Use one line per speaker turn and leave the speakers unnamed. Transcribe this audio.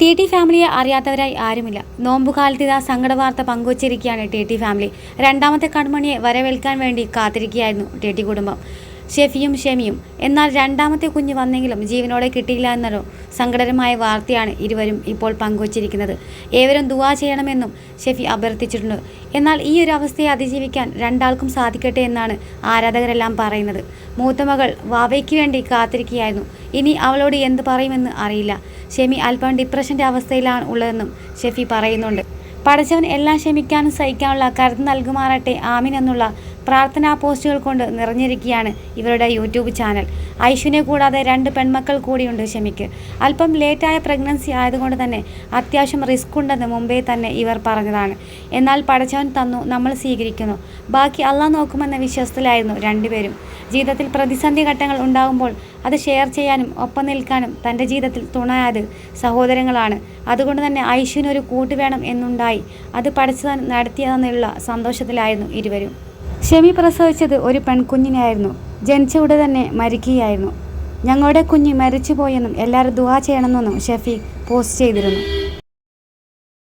T T ഫാമിലിയെ അറിയാത്തവരായി ആരുമില്ല. നോമ്പുകാലത്ത് ഇതാ സങ്കടവാർത്ത പങ്കുവച്ചിരിക്കുകയാണ് ടി ടി ഫാമിലി. രണ്ടാമത്തെ കൺമണിയെ വരവേൽക്കാൻ വേണ്ടി കാത്തിരിക്കുകയായിരുന്നു ടി ടി കുടുംബം. ഷെഫിയും ഷെമിയും. എന്നാൽ രണ്ടാമത്തെ കുഞ്ഞ് വന്നെങ്കിലും ജീവനോടെ കിട്ടിയില്ല എന്നൊരു സങ്കടകരമായ വാർത്തയാണ് ഇരുവരും ഇപ്പോൾ പങ്കുവച്ചിരിക്കുന്നത്. ഏവരും ദുവാ ചെയ്യണമെന്നും ഷെഫി അഭ്യർത്ഥിച്ചിട്ടുണ്ട്. എന്നാൽ ഈ ഒരു അവസ്ഥയെ അതിജീവിക്കാൻ രണ്ടാൾക്കും സാധിക്കട്ടെ എന്നാണ് ആരാധകരെല്ലാം പറയുന്നത്. മൂത്തമകൾ വാവയ്ക്ക് വേണ്ടി കാത്തിരിക്കുകയായിരുന്നു. ഇനി അവളോട് എന്ത് പറയുമെന്ന് അറിയില്ല. ഷെമി അല്പം ഡിപ്രഷന്റെ അവസ്ഥയിലാണ് ഉള്ളതെന്നും ഷെഫി പറയുന്നുണ്ട്. പഠിച്ചവൻ എല്ലാം ക്ഷമിക്കാനും സഹിക്കാനുള്ള കരുത്ത് നൽകുമാറട്ടെ ആമിൻ എന്നുള്ള പ്രാർത്ഥനാ പോസ്റ്റുകൾ കൊണ്ട് നിറഞ്ഞിരിക്കുകയാണ് ഇവരുടെ യൂട്യൂബ് ചാനൽ. ഐഷുവിനെ കൂടാതെ രണ്ട് പെൺമക്കൾ കൂടിയുണ്ട് ഷമിക്ക്. അല്പം ലേറ്റായ പ്രഗ്നൻസി ആയതുകൊണ്ട് തന്നെ അത്യാവശ്യം റിസ്ക് ഉണ്ടെന്ന് മുമ്പേ തന്നെ ഇവർ പറഞ്ഞതാണ്. എന്നാൽ പടച്ചവൻ തന്നു നമ്മൾ സ്വീകരിക്കുന്നു. ബാക്കി അള്ളാഹ് നോക്കുമെന്ന വിശ്വാസത്തിലായിരുന്നു രണ്ടുപേരും. ജീവിതത്തിൽ പ്രതിസന്ധി ഘട്ടങ്ങൾ ഉണ്ടാകുമ്പോൾ അത് ഷെയർ ചെയ്യാനും ഒപ്പം നിൽക്കാനും തന്റെ ജീവിതത്തിൽ തുണയായത് സഹോദരങ്ങളാണ്. അതുകൊണ്ട് തന്നെ ഐഷുവിനൊരു കൂട്ട് വേണം എന്നുണ്ടായി. അത് പഠിച്ചു നടത്തിയതെന്നുള്ള സന്തോഷത്തിലായിരുന്നു ഇരുവരും. ഷെമി പ്രസവിച്ചത് ഒരു പെൺകുഞ്ഞിനെയായിരുന്നു. ജനിച്ച ഉടൻ തന്നെ മരിക്കുകയായിരുന്നു. ഞങ്ങളുടെ കുഞ്ഞ് മരിച്ചുപോയെന്നും എല്ലാവരും ദുവാ ചെയ്യണമെന്നും ഷെഫി പോസ്റ്റ് ചെയ്തിരുന്നു.